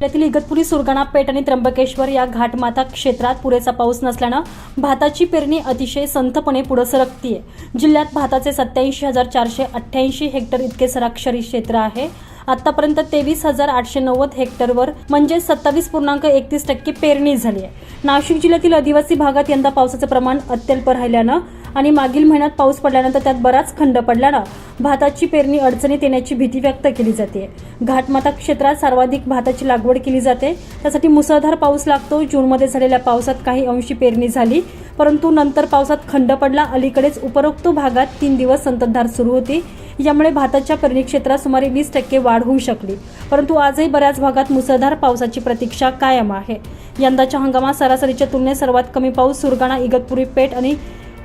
जिल्ह्यातील इगतपुरी सुरगाणा पेठ आणि त्र्यंबकेश्वर या घाटमाथा क्षेत्रात पुरेसा पाऊस नसल्यानं भाताची पेरणी अतिशय संथपणे पुढे सरकतीये. जिल्ह्यात भाताचे सत्याऐंशी हजार चारशे अठ्ठ्याऐंशी हेक्टर इतके सराक्षरी क्षेत्र आहे. आतापर्यंत तेवीस हजार आठशे नव्वद हेक्टरवर म्हणजे सत्तावीस पूर्णांक एकतीस टक्के पेरणी झाली आहे नाशिक जिल्ह्यातील आदिवासी भागात यंदा पावसाचं प्रमाण अत्यल्प राहिल्यानं आणि मागील महिन्यात पाऊस पडल्यानंतर त्यात बराच खंड पडल्यानं भाताची पेरणी अडचणीत येण्याची भीती व्यक्त केली जाते. घाटमाता क्षेत्रात सर्वाधिक भाताची लागवड केली जाते. त्यासाठी मुसळधार पाऊस लागतो. जूनमध्ये झालेल्या पावसात काही अंशी पेरणी झाली परंतु नंतर पावसात खंड पडला. अलीकडेच उपरोक्त भागात तीन दिवस संततधार सुरू होती. यामुळे भाताच्या पेरणी क्षेत्रात सुमारे वीस टक्के वाढ होऊ शकली. परंतु आजही बऱ्याच भागात मुसळधार पावसाची प्रतीक्षा कायम आहे. यंदाच्या हंगामात सरासरीच्या तुलनेत सर्वात कमी पाऊस सुरगाणा इगतपुरी पेठ आणि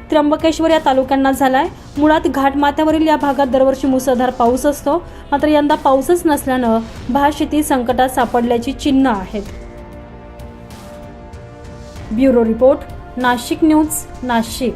त्र्यंबकेश्वर या तालुक्यांना झालाय. मुळात घाटमाथ्यावरील या भागात दरवर्षी मुसळधार पाऊस असतो. मात्र यंदा पाऊसच नसल्यानं भात शेती संकटात सापडल्याची चिन्ह आहेत. Bureau report Nashik news Nashik.